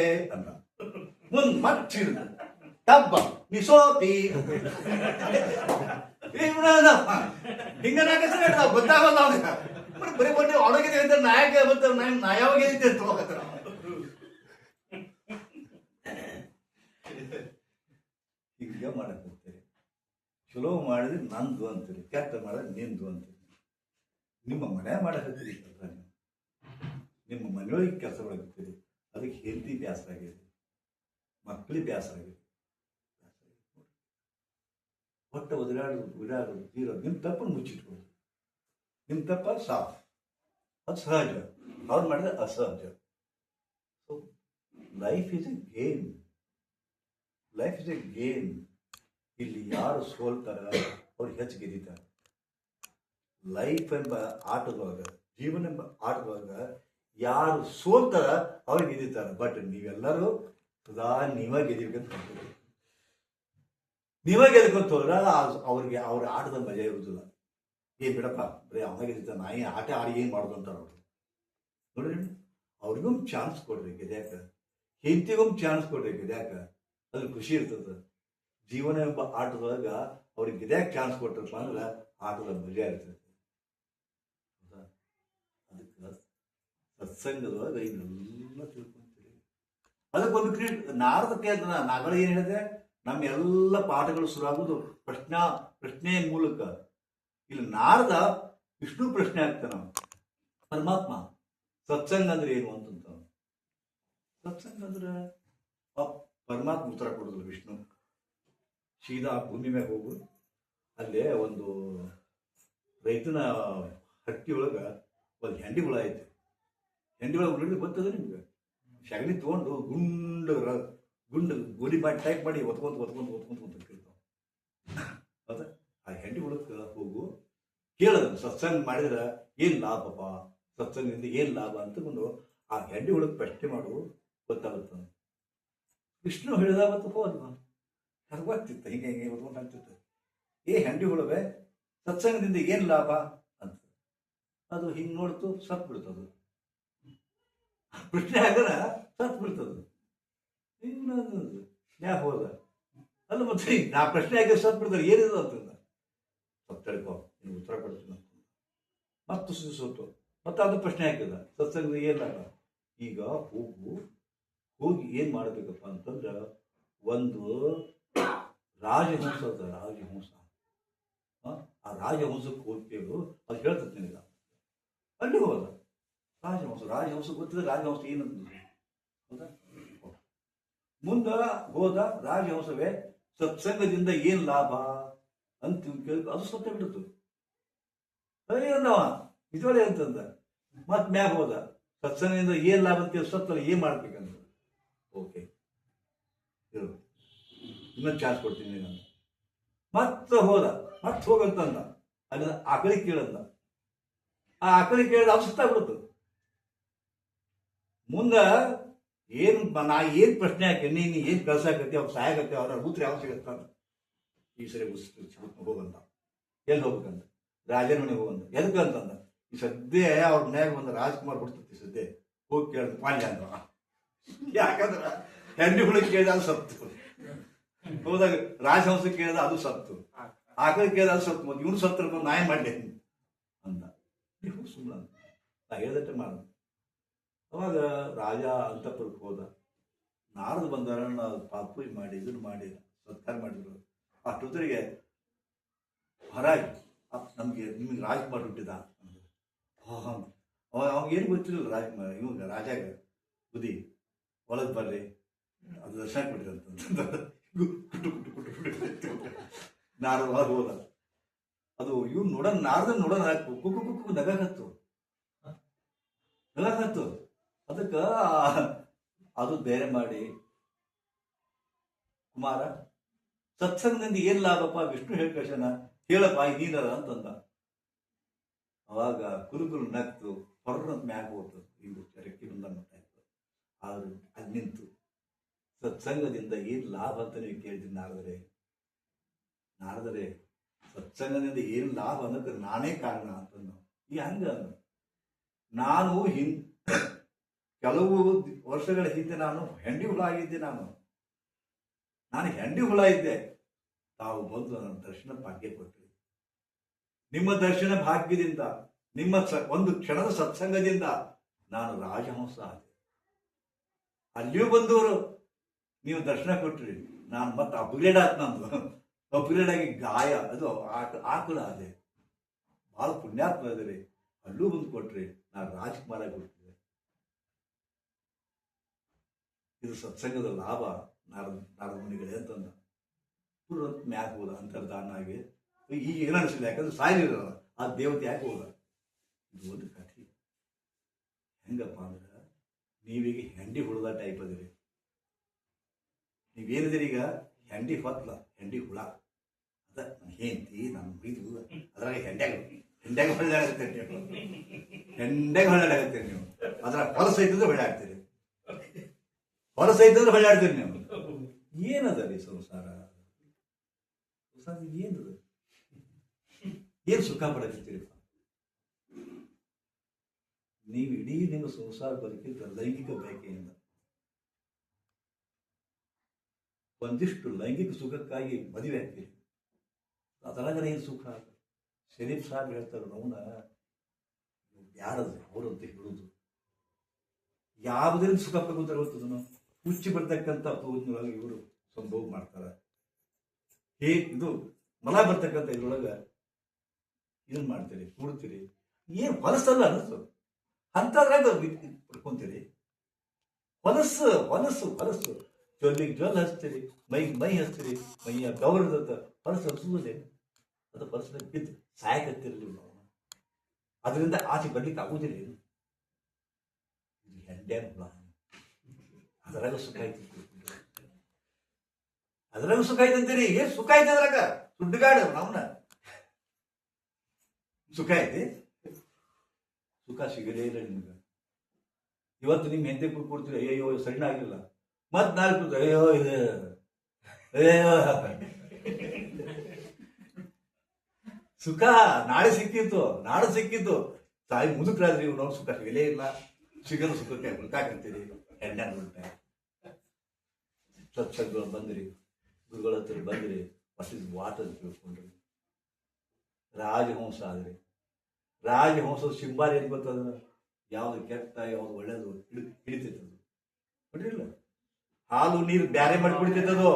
ಮುಂದ್ ಚಿಗುರ ಡಬ್ಬ ನೀ ಸೋತಿ ಹಿಂಗ ನಾಲ್ಕು ಗೊತ್ತಾಗಲ್ಲ ಅವ್ನಿಗೆ ಬರೀ ಬರೀ ಒಳಗಿದೆ ಅಂತ ನಾಯಕ ನಾಯ್ ನಾ ಯಾವಾಗ ಗೆದ್ದೆ ಅಂತ ಹೋಗತ್ತಾರ ಹಿಂಗೆ ಮಾಡಕ್ ಹೋಗ್ತೀರಿ ಚಲೋ ಮಾಡಿದ್ರೆ ನಂದು ಅಂತೀರಿ, ಕೆಟ್ಟ ಮಾಡಿದ್ರೆ ನಿಂದು ಅಂತೀರಿ. ನಿಮ್ಮ ಮನೆ ಮಾಡಕತ್ತೀರಿ ಕೆಲಸ ನಿಮ್ಮ ಮನೆಯೊಳಗೆ ಕೆಲಸ ಮಾಡಕತ್ತೀರಿ ಅದಕ್ಕೆ ಹೆಂಡತಿ ಬೇಸರ ಆಗಿದೆ ಮಕ್ಕಳಿಗೆ ಬೇಸರ ಆಗಿದೆ ಒಟ್ಟು ಉದಿರಾಡೋದು ಉದಿರಾಡೋದು ಜೀರೋ ನಿಮ್ಮ ತಪ್ಪನ್ನು ಮುಚ್ಚಿಟ್ಕೊಳ್ಳಿ. ನಿಮ್ಮ ತಪ್ಪ ಸಾಫ್ ಅದು ಸಹಜ. ಅವ್ರು ಮಾಡಿದ್ರೆ ಅಸಹಜ. So life is a game life is a game ಇಲ್ಲಿ ಯಾರು ಸೋಲ್ತಾರ, ಅವ್ರು ಹೆಚ್ಚು ಗೆದ್ದಿತಾರೆ ಲೈಫ್ ಎಂಬ ಆಟದೊಳಗ, ಜೀವನ ಎಂಬ ಆಟದೊಳಗ ಯಾರು ಸೋಲ್ತಾರ ಅವ್ರು ಗೆದಿತಾರ ಬಟ್ ನೀವೆಲ್ಲರೂ ಸದಾ ನೀವ ಗೆದಿಬೇಕಂತ ಹೊಂಟಿರಿ ನೀವ ಗೆದ್ಕೊಂತ ಹೋದ್ರ ಅವ್ರಿಗೆ ಅವ್ರ ಆಟದ ಮಜಾ ಇರುವುದಿಲ್ಲ ಏನ್ ಬಿಡಪ್ಪ, ಬರೀ ಅವನ ಗೆದ್ದಿದ್ದ ನಾ ಏನ್ ಆಟ ಆಡಿ ಏನ್ ಮಾಡುದು ಅಂತಾರ ಅವ್ರು. ನೋಡ್ರಿ ಅವ್ರಿಗೊಂದು ಚಾನ್ಸ್ ಕೊಡ್ರಿ ಗೆದ್ಯಾಕ. ಹೆಂಡತಿಗೊಂದು ಚಾನ್ಸ್ ಕೊಡ್ರಿ ಗೆದ್ಯಾಕ. ಅಲ್ಲಿ ಖುಷಿ ಇರ್ತದ. ಜೀವನ ಎಂಬ ಆಟದೊಳಗ ಅವ್ರಿಗೆ ಗೆದ್ಯಾಕ ಚಾನ್ಸ್ ಕೊಟ್ಟರಪ್ಪ ಅಂದ್ರೆ ಆಟದ ಮಜಾ ಇರ್ತೈತಿ ಹೌದಾ? ಅದಕ್ಕೆ ಸತ್ಸಂಗದೊಳಗ ಇನ್ನೆಲ್ಲ ತಿಳ್ಕೊಂತೀರಿ. ಅದಕ್ಕೊಂದು ಕ್ರೀಡೆ ನಾರದಕ್ಕೆ ಅಂತ ನಾ- ನಾಗಳ ಏನ್ ಹೇಳಿದೆ ನಮ್ಮ ಎಲ್ಲ ಪಾಠಗಳು ಶುರುವಾಗುವುದು ಪ್ರಶ್ನಾ ಪ್ರಶ್ನೆಯ ಮೂಲಕ. ಇಲ್ಲಿ ನಾರದ ವಿಷ್ಣು ಪ್ರಶ್ನೆ ಆಗ್ತಾನ ಪರಮಾತ್ಮ, ಸತ್ಸಂಗ ಅಂದ್ರೆ ಏನು ಅಂತಂತ. ಸತ್ಸಂಗ ಅಂದ್ರೆ ಪರಮಾತ್ಮ ಉತ್ತರ ಕೊಡೋದಿಲ್ಲ ವಿಷ್ಣು. ಸೀದಾ ಭೂಮಿ ಮ್ಯಾಗ ಹೋಗು, ಅಲ್ಲೇ ಒಂದು ರೈತನ ಹಟ್ಟಿ ಒಳಗ ಒಂದು ಹೆಂಡಿ ಹುಳ ಐತೆ. ಹೆಂಡಿ ಹುಳ ಗೊತ್ತದ ನಿಮ್ಗೆ. ಸಗಣಿ ತಗೊಂಡು ಗುಂಡ ಗುಂಡು, ಗೋಲಿ ಮಾಡಿ ಟೈಪ್ ಮಾಡಿ ಒತ್ಕೊಂತ ಒತ್ಕೊಂತ ಒತ್ಕೊಂತ ಒತ್ಕೊಂತಿರ್ತಾವ ಅದ ಆ ಹೆಂಡಿ ಹುಳಕ್ಕೆ ಹೋಗು, ಕೇಳೋದು, ಸತ್ಸಂಗ ಮಾಡಿದ್ರೆ ಏನ್ ಲಾಭಪ್ಪ? ಸತ್ಸಂಗದಿಂದ ಏನ್ ಲಾಭ ಅಂತಕೊಂಡು ಆ ಹೆಂಡಿ ಹುಳಕ್ಕೆ ಪ್ರಶ್ನೆ ಮಾಡು, ಗೊತ್ತಾಗುತ್ತೆ. ವಿಷ್ಣು ಹೇಳಿದ ಮತ್ತು ಹೋದ್ವ ಗೊತ್ತಿತ್ತು ಹಿಂಗೆ ಹಿಂಗೆ ಒತ್ಕೊಂಡು ಆಗ್ತಿತ್ತು ಏ ಹೆಂಡಿ ಹುಳವೆ ಸತ್ಸಂಗದಿಂದ ಏನ್ ಲಾಭ ಅಂತ. ಅದು ಹಿಂಗೆ ನೋಡ್ತು ಸತ್ ಬಿಡ್ತದು. ಪ್ರಶ್ನೆ ಆಗದ ಸತ್ ಬಿಡ್ತದು. ಹಿಂಗೆ ನ್ಯಾಯ ಹೋದ. ಅಲ್ಲ ಮತ್ತೆ ನಾ ಪ್ರಶ್ನೆ ಆಗಿ ಸತ್ ಬಿಡ್ತಾರೆ ಏನಿದೆ ಅಂತಂದ. ತಡ್ಕೋ ನೀನು ಉತ್ತರ ಕೊಡ್ತೀನಿ ಅಂತ ಮತ್ತೆ ಸೊತ್ತು ಮತ್ತೆ ಅದು ಪ್ರಶ್ನೆ ಹಾಕಿದ. ಸತ್ಸಂಗದ ಏನಾಗ ಈಗ ಹೋಗು ಹೋಗಿ ಏನು ಮಾಡಬೇಕಪ್ಪ ಅಂತಂದ್ರೆ ಒಂದು ರಾಜಹಂಸ ಅದ ರಾಜಹಂಸ. ಆ, ಆ ರಾಜಹಂಸಕ್ಕೆ ಹೋಗ್ತೇವೆ ಅದು ಹೇಳ್ತದೆ ನಿನಗ. ಅಲ್ಲಿ ಹೋದ. ರಾಜಹಂಸ ರಾಜಹಂಸ ಗೊತ್ತಿದೆ ರಾಜಹಂಸ ಏನಂತ. ಹೌದಾ ಮುಂದ ಹೋದ ರಾಜಹಂಸವೇ ಸತ್ಸಂಗದಿಂದ ಏನ್ ಲಾಭ? ಅಂತ ಕೇಳಿ ಅದು ಸತ್ಯ ಬಿಡ್ತು. ಏನವ ಇದೊಳೆ ಅಂತಂದ. ಮತ್ ಮ್ಯಾಗ ಹೋದ. ಸತ್ಸಂಗದಿಂದ ಏನ್ ಲಾಭ ಅಂತ ಸತ್ತಲ್ಲ, ಏನ್ ಮಾಡ್ಬೇಕಂತ. ಓಕೆ. ಇನ್ನೊಂದು ಚಾನ್ಸ್ ಕೊಡ್ತೀನಿ ನಾನು. ಮತ್ತೆ ಹೋದ. ಮತ್ತೆ ಹೋಗಂತಂದ ಅಲ್ಲಿ ಆಕಳಿ ಕೇಳಂದ. ಆ ಆಕಳಿ ಕೇಳಿದ ಅದು ಸತ್ತಾಗ್ಬಿಡ್ತು ಮುಂದ ಏನ್ ನಾ ಏನ್ ಪ್ರಶ್ನೆ ಹಾಕಿ ನೀನು ಏನ್ ಕಳ್ಸಾಕತ್ತಿ, ಅವ್ರು ಆಗತ್ತೆ ಅವ್ರ ಉತ್ತರ ಯಾವ ಸಿಗತ್ತ ಈ ಸರಿ ಹೋಗಂತ. ಎಲ್ಲಿ ಹೋಗ್ಬೇಕಂತ? ರಾಜನ ಮನೆಗೆ ಹೋಗಂತ. ಎದಕ್ಕೆ ಅಂತಂದ? ಈ ಸದ್ಯ ಅವ್ರ ಮನ್ಯಾಗ ಒಂದು ರಾಜ್ಕುಮಾರ್ ಬಿಡ್ತೈತಿ ಸದ್ಯ. ಹೋಗಿ ಕೇಳಿದ ಪಾಲ್ಯ ಅಂತ ಯಾಕಂದ್ರ ಹುಳಿ ಕೇಳಿದ ಅದು ಸತ್ತು. ಹೋದಾಗ ರಾಜಹಂಸ ಕೇಳಿದ ಅದು ಸತ್ತು. ಆಕಳ ಕೇಳಿದ ಅದು ಸತ್ತು. ಮತ್ತೆ ಇವನು ಸತ್ರ ನಾ ಏನ್ ಮಾಡ್ಲಿ ಅಂದ. ನೀವು ಸುಮ್ಮನೆ ಅಂತ ನಾ ಹೇಳ್ದಟ್ಟೆ ಮಾಡ ಅವಾಗ ರಾಜ ಅಂತಪುರಕ್ಕೆ ಹೋದ. ನಾರದು ಬಂದಾರ ಪಾಪು ಮಾಡಿ ಇದನ್ನು ಮಾಡಿ, ಸತ್ಕಾರ ಮಾಡಿದ್ರು. ಅಷ್ಟೊತ್ತರಿಗೆ ಹೊರಗೆ ನಮಗೆ ನಿಮಗೆ ರಾಜ್ಕುಮಾರ್ ಹುಟ್ಟಿದ. ಅವಾಗ ಏನು ಗೊತ್ತಿರಲಿಲ್ಲ ರಾಜ್ಕುಮಾರ್ ಇವಾಗ ರಾಜಾಗ ಬುದಿ ಒಳಗೆ ಬರ್ರಿ, ಅದು ದರ್ಶನ ಕೊಟ್ಟಿದೆ ಅಂತಂದ್ರೆ ನಾರದ ಒಳಗೆ ಹೋದ. ಅದು ಇವ್ನು ನೋಡ ನಾರದ ನೋಡೋಣ ಕುಕ್ಕು ಕುಕ್ಕು ನಗಾಕತ್ತು ನಗಾಕತ್ತು ಅದಕ್ಕ ಅದು ಬೇರೆ ಮಾಡಿ. ಕುಮಾರ, ಸತ್ಸಂಗದಿಂದ ಏನ್ ಲಾಭಪ್ಪ? ವಿಷ್ಣು ಹೇಳ್ಕಶನ ಹೇಳಪ್ಪ ನೀನದ ಅಂತಂದ. ಅವಾಗ ಕುರುಗುರು ನಕ್ತು ಹೊರನಂತ ಮ್ಯಾಗ ಹೋತು. ಇದು ಚರಕ್ಕೆ ಬಂದ ಆದ್ರೆ ಅಲ್ಲಿ ನಿಂತು, ಸತ್ಸಂಗದಿಂದ ಏನ್ ಲಾಭ ಅಂತ ನೀವು ಕೇಳಿದ್ರಿ ನಾರದರೆ? ನಾರದರೆ, ಸತ್ಸಂಗದಿಂದ ಏನ್ ಲಾಭ ಅನ್ನೋಕೆ ನಾನೇ ಕಾರಣ ಅಂತಂದ. ಈ ಹಂಗ. ನಾನು ಹಿನ್ ಕೆಲವು ವರ್ಷಗಳ ಹಿಂದೆ ನಾನು ಹೆಂಡಿ ಹುಳ ಆಗಿದ್ದೆ ನಾನು. ನಾನು ಹೆಂಡಿ ಹುಳ ಇದ್ದೆ. ತಾವು ಬಂದು ನನ್ನ ದರ್ಶನ ಭಾಗ್ಯ ಕೊಟ್ಟರು ನಿಮ್ಮ ದರ್ಶನ ಭಾಗ್ಯದಿಂದ, ನಿಮ್ಮ ಒಂದು ಕ್ಷಣದ ಸತ್ಸಂಗದಿಂದ ನಾನು ರಾಜಹಂಸ ಆದೆ. ಅಲ್ಲಿಯೂ ಬಂದವರು, ನೀವು ದರ್ಶನ ಕೊಟ್ರಿ. ನಾನು ಮತ್ತೆ ಅಪ್ಗ್ರೇಡ್ ಆಯ್ತು ನಂದು. ಅಪ್ಗ್ರೇಡ್ ಆಗಿ ಗಾಯ, ಅದು ಆಕುಲ ಆದೆ. ಬಹಳ ಪುಣ್ಯಾತ್ಮ ಅದಿರಿ ಅಲ್ಲೂ ಬಂದು ಕೊಟ್ರಿ. ನಾನು ರಾಜ್ಕುಮಾರ ಕೊಟ್ಟಿದ್ದೆ ಇದು ಸತ್ಸಂಗದ ಲಾಭ, ನಾರದ ನಾರದ ಮುನಿಗಳೇ ಅಂತಂದ. ಪುರ ಮ್ಯಾಗ ಹೋದ ಅಂತರ್ಧಾನ ಆಗಿ ಈಗ ಏನು ಯಾಕಂದ್ರೆ ಸಾಯಲಿರಲ್ಲ ಆ ದೇವತೆ ಯಾಕೆ ಹೋದ? ಇದು ಒಂದು ಕಥೆ. ಹೆಂಗಪ್ಪ ಅಂದ್ರೆ, ನೀವೀಗ ಹೆಂಡಿ ಹುಳದ ಟೈಪ್ ಅದಿರಿ. ನೀವೇನಿದಿರಿ ಈಗ? ಹೆಂಡಿ ಹೊತ್ತಲ, ಹೆಂಡಿ ಹುಳ. ಅದ ನನ್ನ ಹೆಂಡತಿ, ನನ್ನ ಅದ್ರಾಗ ಹೆಂಡ್ಯಾಗ ಹೆಂಡ್ಯಾಗ ಹೊಳ್ಳಾಡತ್ತೀರಿ ನೀವು. ಹೆಂಡ್ಯಾಗ ಹೊಳ್ಳಾಡತ್ತೀರಿ ನೀವು. ಅದ್ರ ಹೊಲಸ ಐತಂದ್ರೆ ಹೊಳ್ಳಾಡ್ತೀರಿ ಹೊಲಸ ಇದ್ದಂದ್ರೆ ಹೊಳ್ಳಾಡ್ತೀರಿ ನೀವು ಏನದ ರೀ ಸಂಸಾರ? ಸಂಸಾರ ಏನದ? ಏನ್ ಸುಖ ಪಡಕತ್ತೀರಿ? ನೀವು ಇಡೀ ನಿಮ್ಮ ಸಂಸಾರ ಬದುಕಿದ್ದ ಲೈಂಗಿಕ ಬಯಕೆಯಿಂದ ಒಂದಿಷ್ಟು ಲೈಂಗಿಕ ಸುಖಕ್ಕಾಗಿ ಮದುವೆ ಆಗ್ತೀರಿ. ಅದರಾಗರ ಏನು ಸುಖ? ಶರೀಫ್ ಸಾಹೇಬ್ ಹೇಳ್ತಾರೆ ಅವನ ಯಾರದು? ಅವರಂತ ಹೇಳುದು. ಯಾವುದರಿಂದ ಸುಖ ಪಡ್ಕೊಂತಾರೆ ಗೊತ್ತದನು ಹುಚ್ಚಿ ಬರ್ತಕ್ಕಂಥ ತೂರಿನೊಳಗೆ ಇವರು ಸಂಭೋಗ ಮಾಡ್ತಾರೆ. ಹೇ, ಇದು ಮಲ ಬರ್ತಕ್ಕಂಥ ಇದ್ರೊಳಗೆ ಇದನ್ನ ಮಾಡ್ತೀರಿ, ಕೂಡ್ತೀರಿ. ಏನು ಹೊಲಸಲ್ಲ ಅನಿಸ್ತು ಅಂಥದ್ರಾಗ ಪಡ್ಕೊಂತೀರಿ. ಹೊಲಸು ಹೊಲಸು ಹೊಲಸು. ಜೊಲ್ಲಿಗೆ ಜೊಲ್ ಹಚ್ತೀರಿ ಮೈಗೆ ಮೈ ಹಚ್ತೀರಿ, ಮೈಯ ಗೌರವದ ಹೊಲಸು ಹಚ್ಚುವುದೇ ಅದು ಹೊಲಸಿನ ಬಿದ್ದು ಸಾಯಕತ್ತಿರಲಿ ನಾವು ಅದರಿಂದ ಆಚೆ ಬರ್ಲಿಕ್ಕೆ ಆಗುದಿಲ್ಲ ಏನು? ಇದು ಹೆಂಡೆ ಅದರಾಗ ಸುಖ ಐತಿ. ಅದ್ರಾಗ ಸುಖ ಐತಂತೀರಿ ಏನ್ ಸುಖ ಐತಿ ಅದ್ರಾಗ. ಸುಡ್ಡುಗಾಡು ನಮ್ನ. ಸುಖ ಐತಿ? ಸುಖ ಸಿಗಲೇ ಇಲ್ಲ ನಿಮ್ಗೆ. ಇವತ್ತು ನಿಮ್ ಹೆಂಡತಿ ಕೂಡ್ತೀರಿ? ಅಯ್ಯೋ ಸಣ್ಣ ಆಗಿಲ್ಲ. ಮತ್ ನಾಲ್ಕು ಅಯ್ಯೋ ಇದೆ ಅಯ್ಯೋ ಸುಖ, ನಾಳೆ ಸಿಕ್ಕಿತ್ತು ನಾಳೆ ಸಿಕ್ಕಿತ್ತು. ತಾಯಿ ಮುದುಕರಾದ್ರಿ ಇವ್ರು ಸುಖ ಸಿಗಲೇ ಇಲ್ಲ. ಸಿಗಲು ಸುಖಕ್ಕೆ ಉಳ್ತಾಕಂತೀರಿ ಎಣ್ಣೆ ಉಳ್ತಾಯ ಸತ್ಸಂಗಗಳು ಬಂದ್ರಿ, ಗುರುಗಳ ಹತ್ರ ಬಂದ್ರಿ ವಾಟ್ ವಾಟ್ ಅಂತ ತಿಳ್ಕೊಂಡ್ರಿ. ರಾಜಹಂಸ ಆದ್ರಿ, ರಾಜಹಂಸದ ಸಿಂಬಾರಿ ಏನು ಗೊತ್ತದ ಯಾವ್ದು ಕೆಟ್ಟ, ಯಾವ್ದು ಒಳ್ಳೇದು ಹಿಡಿ ಹಿಡಿತೈತದು ನೋಡ್ರಿಲ್ಲ ಹಾಲು, ನೀರು ಬ್ಯಾರೆ ಮಾಡಿ ಕುಡಿತೈತದು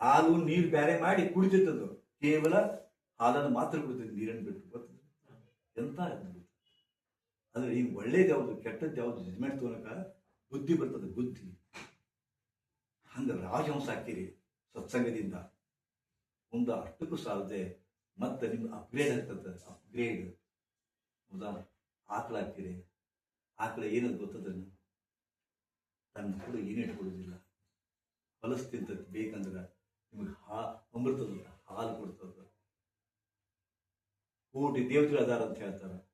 ಹಾಲು, ನೀರು ಬ್ಯಾರೆ ಮಾಡಿ ಕುಡಿತೈತದು ಕೇವಲ ಹಾಲನ್ನು ಮಾತ್ರ ಕುಡಿತೈತೆ ನೀರನ್ನು ಬಿಟ್ಟು ಗೊತ್ತದ ಎಂತ. ಅಂದ್ರೆ ಈ ಒಳ್ಳೇದು ಯಾವುದು, ಕೆಟ್ಟದ್ದು ಯಾವ್ದು ಜಜ್ಮೆಂಟ್ ತಗೋನಕ ಬುದ್ಧಿ ಬರ್ತದೆ, ಬುದ್ಧಿ. ಹಂಗ ರಾಜಹಂಸ ಹಾಕ್ತೀರಿ ಸತ್ಸಂಗದಿಂದ. ಮುಂದೆ ಅಷ್ಟಕ್ಕೂ ಸಾಲದೆ ಮತ್ತೆ ನಿಮ್ಗೆ ಅಪ್ಗ್ರೇಡ್ ಆಗ್ತದೆ ಅಪ್ಗ್ರೇಡ್ ಹೌದಾ? ಆಕಳ ಹಾಕಿರಿ ಆಕಳ ಏನದು ಗೊತ್ತದ ತನ್ನ ಮಕ್ಕಳು ಏನು ಇಟ್ಕೊಳ್ಳೋದಿಲ್ಲ. ಹೊಲಸು ಬೇಕಂದ್ರೆ ನಿಮಗೆ ಹಾ ಅಮೃತದ ಹಾಲು ಕೊಡ್ತದ. ಕೋಟಿ ದೇವತೆಗಳು ಅದಾರ ಅಂತ ಹೇಳ್ತಾರೆ.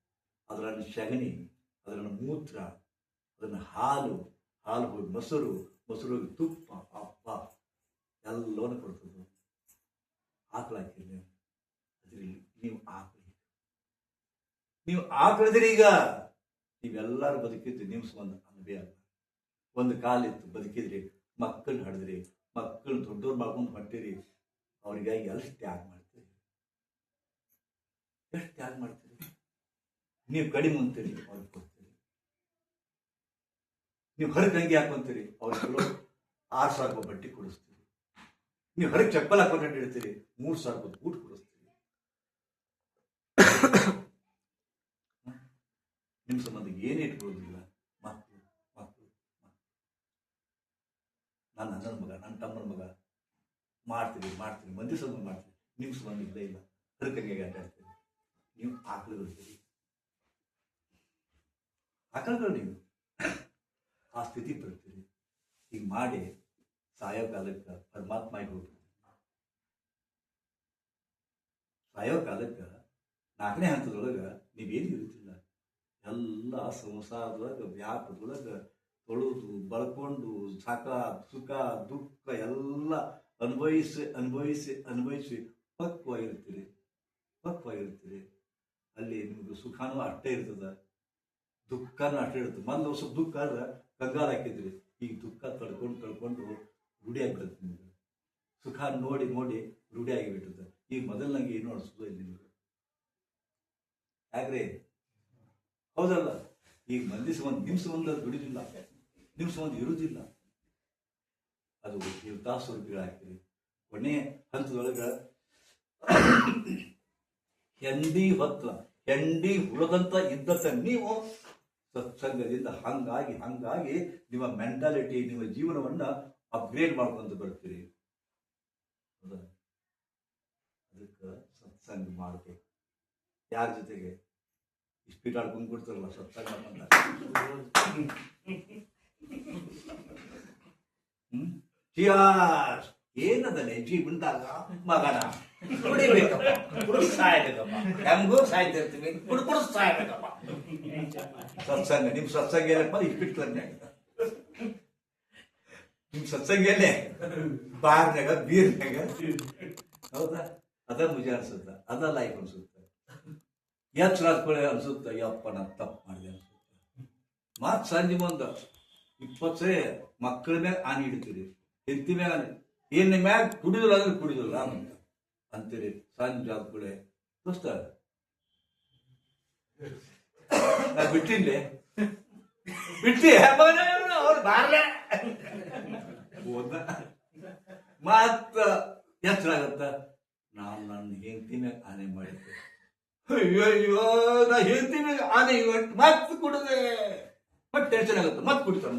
ಅದರ ಸಗಣಿ ಅದರ ಮೂತ್ರ ಅದನ್ನು ಹಾಲು ಹಾಲು ಮೊಸರು ಮೊಸರು ತುಪ್ಪ ಅಪ್ಪ ಎಲ್ಲವನ್ನು ಕೊಡ್ತದೆ ಆಕಳ ಹಾಕಿರಿ ನೀವು ಅದ್ರಲ್ಲಿ ನೀವು ಆಕಳ ನೀವು ಆಕಳಿದ್ರಿ ಈಗ ನೀವೆಲ್ಲರೂ ಬದುಕಿದ್ದು ನಿಮ್ಮ ಒಂದು ಅಲ್ವೇ ಅಲ್ಲ. ಒಂದು ಕಾಲಿತ್ತು, ಬದುಕಿದ್ರಿ ಮಕ್ಕಳನ್ನ ಹಡಿದ್ರಿ, ಮಕ್ಕಳನ್ನ ದೊಡ್ಡವ್ರು ಮಾಡ್ಕೊಂಡು ಹೊಟ್ಟಿರಿ ಅವರಿಗಾಗಿ ಎಲ್ಲ ತ್ಯಾಗ ಮಾಡ್ತೀರಿ? ಎಷ್ಟು ತ್ಯಾಗ ಮಾಡ್ತೀರಿ? ನೀವು ಕಡಿಮೆ ಅಂತೀರಿ ಅವ್ರಿಗೆ ನೀವು ಹೊರಗೆ ಅಂಗಿ ಹಾಕೊಂತೀರಿ ಅವ್ರಿಗೆ ಚಲೋ ಆರು ಸಾವಿರ ಬಟ್ಟೆ ಕೊಡಿಸ್ತೀರಿ. ನೀವು ಹೊರಗೆ ಚಪ್ಪಲ್ ಹಾಕೊಂಡು ಹಿಡ್ತೀರಿ ಮೂರು ಸಾವಿರ ರೂಪಾಯಿ ಊಟ ಕೊಡಿಸ್ತೀರಿ. ನಿಮ್ಮ ಸಂಬಂಧ ಏನೇ ಇಟ್ಕೊಳ್ಳೋದಿಲ್ಲ. ಮಕ್ಕಳು ಮಕ್ಕಳು ನನ್ನ ಅಣ್ಣನ ಮಗ ನನ್ನ ತಮ್ಮನ ಮಗ. ಮಾಡ್ತೀರಿ ಮಾಡ್ತೀರಿ ಮಂದಿ ಸಂಬಂಧ ಮಾಡ್ತೀರಿ ನಿಮ್ಮ ಸಂಬಂಧ ಇಲ್ಲ ಇಲ್ಲ. ಹರಕಂಗೆ ಆಟ ಆಡ್ತೀರಿ ನೀವು ಆಕಳುಗಳಿರ್ತೀರಿ ಆಕಳುಗಳು ನೀವು. ಆ ಸ್ಥಿತಿ ಬರ್ತೀರಿ ಈಗ ಮಾಡಿ ಸಾಯೋ ಕಾಲಕ್ಕೆ ಪರಮಾತ್ಮಗೆ ಹೋಗ್ಬಿಡ್ತೀರಿ ಸಾಯೋ ಕಾಲಕ್ಕೆ ನಾಲ್ಕನೇ ಹಂತದೊಳಗೆ ನೀವೇನು ಇರುತ್ತಿಲ್ಲ ಎಲ್ಲ ಸಂಸಾರದೊಳಗೆ, ವ್ಯಾಪದೊಳಗೆ ತೊಳೆದು, ಬಳ್ಕೊಂಡು ಸಾಕ ಸುಖ, ದುಃಖ ಎಲ್ಲ ಅನುಭವಿಸಿ ಅನುಭವಿಸಿ ಅನುಭವಿಸಿ ಪಕ್ವಾಗಿರ್ತೀರಿ. ಪಕ್ವಾಗಿರ್ತೀರಿ. ಅಲ್ಲಿ ನಿಮ್ಗೆ ಸುಖನೂ ಅಷ್ಟೇ ಇರ್ತದೆ. ದುಃಖನೂ ಅಷ್ಟೇ ಇರ್ತದೆ. ಮೊದಲು ಸ್ವಲ್ಪ ದುಃಖ ಆದ್ರೆ ಕಂಗಾಲ ಹಾಕಿದ್ರಿ ಈಗ ದುಃಖ ತಡ್ಕೊಂಡು ತಡ್ಕೊಂಡು ರೂಢಿ ಆಗ್ಬಿಡುತ್ತೆ ನಿಮ್ಗೆ. ಸುಖ ನೋಡಿ ನೋಡಿ ರೂಢಿ ಆಗಿಬಿಟ್ಟದ ಈಗ ಮೊದಲಿನಂಗೆ ಏನು ಅನಿಸೋದು ಇಲ್ಲಿ ನಿಮಗೆ. ಯಾಕ್ರಿ? ಹೌದಲ್ಲ? ಈಗ ಮಂದಿಸ ಒಂದು ನಿಮಿಷ ಒಂದು ದುಡಿದಿಲ್ಲ ನಿಮಿಷ ಒಂದು ಇರುವುದಿಲ್ಲ ಅದು ನೀವು ತಾಸು ರೂಪಾಯಿ ಹಾಕಿರಿ ಕೊನೆ ಹಂತದೊಳಗೆ ಹೆಂಡಿ ಹೊತ್ತ ಹೆಂಡಿ ಹುಳದಂತ ಇದ್ದಂತ ನೀವು ಸತ್ಸಂಗದಿಂದ ಹಂಗಾಗಿ ಹಂಗಾಗಿ ನಿಮ್ಮ ಮೆಂಟಾಲಿಟಿ ನಿಮ್ಮ ಜೀವನವನ್ನ ಅಪ್ಗ್ರೇಡ್ ಮಾಡ್ಕೊಂತ ಬರ್ತೀರಿ ಅದಕ್ಕೆ ಸತ್ಸಂಗ ಮಾಡಬೇಕು. ಯಾರ ಜೊತೆಗೆ? ಇಸ್ಪೀಟ್ ಆಡ್ಕೊಂಡು ಕೊಡ್ತಾರಲ್ಲ ಸತ್ಸಂಗ ಹ್ಮ್? ಏನದಲ್ಲೇ ಜೀವನದಾಗ ಮಗನ. ಕುಡಿಬೇಕಪ್ಪ. ಕುಡಿದು ಸಾಯ್ಬೇಕಪ್ಪ. ಹೆಂಗೂ ಸಾಯ್ತಿರ್ತೀವಿ ಕುಡ್ ಕುಡಿದು ಸಾಯ್ಬೇಕಪ್ಪ. ಸತ್ಸಂಗ, ನಿಮ್ ಸತ್ಸಂಗ ಏನಪ್ಪ ತಂದೆ ನಿಮ್ ಸತ್ಸಂಗ ಏನೇ ಬಾರ್ನಾಗ ಬೀರ್ನಾಗ ಹೌದಾ? ಅದ ಮುಜ ಅನ್ಸುತ್ತ. ಅದ ಲೈಫ್ ಅನ್ಸುತ್ತ. ಎಚ್ಚರ ರಾಜ್ಕೊಳ್ಳಿ ಅನ್ಸುತ್ತ. ಯಪ್ಪ ನಾ ತಪ್ಪು ಮಾಡಿದೆ ಅನ್ಸುತ್ತ. ಮತ್ ಸಂಜೆ ಬಂದ ಇಪ್ಪತ್ತೇ ಮಕ್ಕಳ ಮೇಲೆ ಆನೆ ಹಿಡಿತೀರಿ. ಹೆಂಡತಿ ಮ್ಯಾಗ ಆನೆ ಏನ್ ಮ್ಯಾಗ ಕುಡಿದಿಲ್ಲ ಅಂದ್ರೆ ಕುಡಿದಿಲ್ಲ ಅಂತೀರಿ. ಸಂಜೆ ಆದ್ಕೊಳ್ಳಿ ದೋಸ್ತ, ನಾ ಬಿಟ್ಟಿನ್ಲೆ. ಬಿಟ್ಟಿ? ಅವ್ರು ಬಾರ್ಲೆ. ಹೋದ ಮತ್ತ ಎಚ್ಚರ ಆಗತ್ತ? ನಾನು ನನ್ನ ಹೆಂಡತಿ ಮ್ಯಾಗ ಆನೆ ಮಾಡಿದ್ದೆ. ಅಯ್ಯೋ ಅಯ್ಯೋ ನಾ ಹೆಂಡತಿ ಮ್ಯಾಗ ಆನೆ ಇವತ್ತು ಮತ್ತೆ ಕುಡದೆ. ಮತ್ತೆ ಟೆನ್ಷನ್ ಆಗುತ್ತೆ. ಮತ್ತೆ ಕುಡಿತಾನ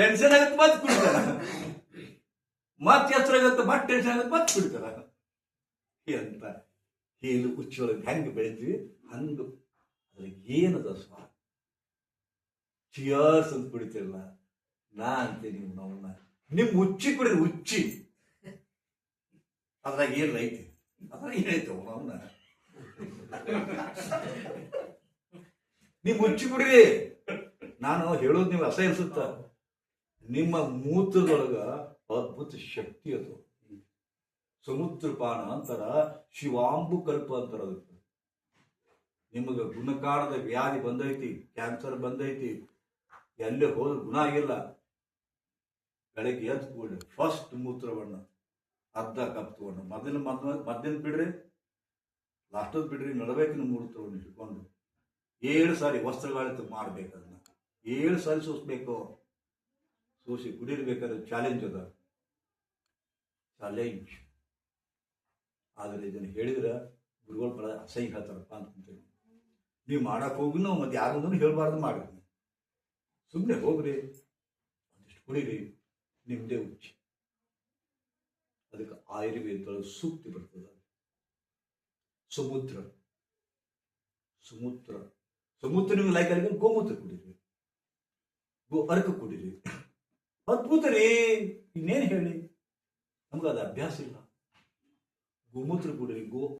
ಟೆನ್ಷನ್ ಆಗುತ್ತೆ ಮತ್ತೆ ಕುಡಿತಾರ ಮತ್ತೆ ಆಗುತ್ತೆ, ಮತ್ತೆ ಟೆನ್ಷನ್ ಆಗುತ್ತೆ ಮತ್ತೆ ಕುಡಿತಾರ ಎಂತ? ಹೀಲು ಹುಚ್ಚೊಳಗೆ ಹೆಂಗೆ ಬೆಳಿತೀವಿ? ಹಂಗೆ. ಅದ್ರಾಗ ಏನದ ಸ್ವಾದ ಚಿಯರ್ಸ್ ಅಂತ ಕುಡಿತಿರಲ್ಲ, ನಾ ಅಂತೀನಿ ನೀವು ನೋವನ್ನ ನಿಮ್ ಉಚ್ಚಿ ಕುಡಿದ್ರೆ ಉಚ್ಚಿ. ಅದ್ರಾಗ ಏನ್ ಐತಿ ಅದ್ರಾಗ ಏನೈತೆ ಅವನ ನೀವು ಉಚ್ಚಿ ಕುಡಿರಿ. ನಾನು ಹೇಳೋದು ನೀವು ಅಸಹ್ಯ ಅನ್ಸುತ್ತ? ನಿಮ್ಮ ಮೂತ್ರದೊಳಗ ಅದ್ಭುತ ಶಕ್ತಿ ಅದು. ಸಮುದ್ರ ಪಾನ ಅಂತಾರ ಶಿವಾಂಬು ಕಲ್ಪ ಅಂತಾರ ಅದಕ್ಕೆ ನಿಮಗೆ ಗುಣಕಾಣದ ವ್ಯಾಧಿ ಬಂದೈತಿ ಕ್ಯಾನ್ಸರ್ ಬಂದೈತಿ, ಎಲ್ಲೇ ಹೋದ ಗುಣ ಆಗಿಲ್ಲ. ಬೆಳಗ್ಗೆ ಎದ್ದು ಕೂಡ ಫಸ್ಟ್ ಮೂತ್ರವನ್ನ ಅರ್ಧ ಕಪ್ ತಗೊಂಡು. ಮೊದಲ ಮದ್ದಿನ ಬಿಡ್ರಿ ಲಾಸ್ಟದ್ ಬಿಡ್ರಿ ನಡಬೇಕಿನ ಮೂತ್ರವನ್ನು ಇಟ್ಕೊಂಡು ಏಳು ಸಾರಿ ವಸ್ತ್ರಗಳಿತು ಮಾಡ್ಬೇಕು ಅದನ್ನ. ಏಳು ಸಾರಿ ಸೂಸ್ಬೇಕು. ಸೂಸಿ ಕುಡಿರ್ಬೇಕಾದ್ರೆ ಚಾಲೆಂಜ್ ಅದ. ಚಾಲೆಂಜ್ ಆದರೆ ಇದನ್ನು ಹೇಳಿದ್ರೆ ಗುರುಗಳು ಬಹಳ ಅಸಹ್ಯ ಹೇಳ್ತಾರಪ್ಪ ಅಂತೇಳಿ ನೀವು ಮಾಡಕ್ ಹೋಗಿ ನಾವು ಮತ್ತೆ ಯಾರೊಂದನ್ನು ಹೇಳ್ಬಾರ್ದು ಮಾಡಿದ್ವಿ ಸುಮ್ಮನೆ ಹೋಗ್ರಿ, ಒಂದಿಷ್ಟು ಕುಡೀರಿ ನಿಮ್ಮದೇ ಉಚ್ಚಿ. ಅದಕ್ಕೆ ಆಯುರ್ವೇದದೊಳಗೆ ಸೂಕ್ತಿ ಬರ್ತದೆ. ಸಮುದ್ರ ಸಮುದ್ರ ಸಮುದ್ರ ನಿಮ್ಗೆ ಲೈಕ್ ಆಗಿದ್ರೆ ಗೋಮೂತ್ರ ಕುಡೀರಿ. ಗೋ ಅರ್ಕ ಕುಡೀರಿ. ಅದ್ಭುತ ರೀ. ಇನ್ನೇನು ಹೇಳಿ? ನಮ್ಗೆ ಅದು ಅಭ್ಯಾಸ ಇಲ್ಲ. ಗೋಮೂತ್ರ ಕುಡೀರಿ ಗೋ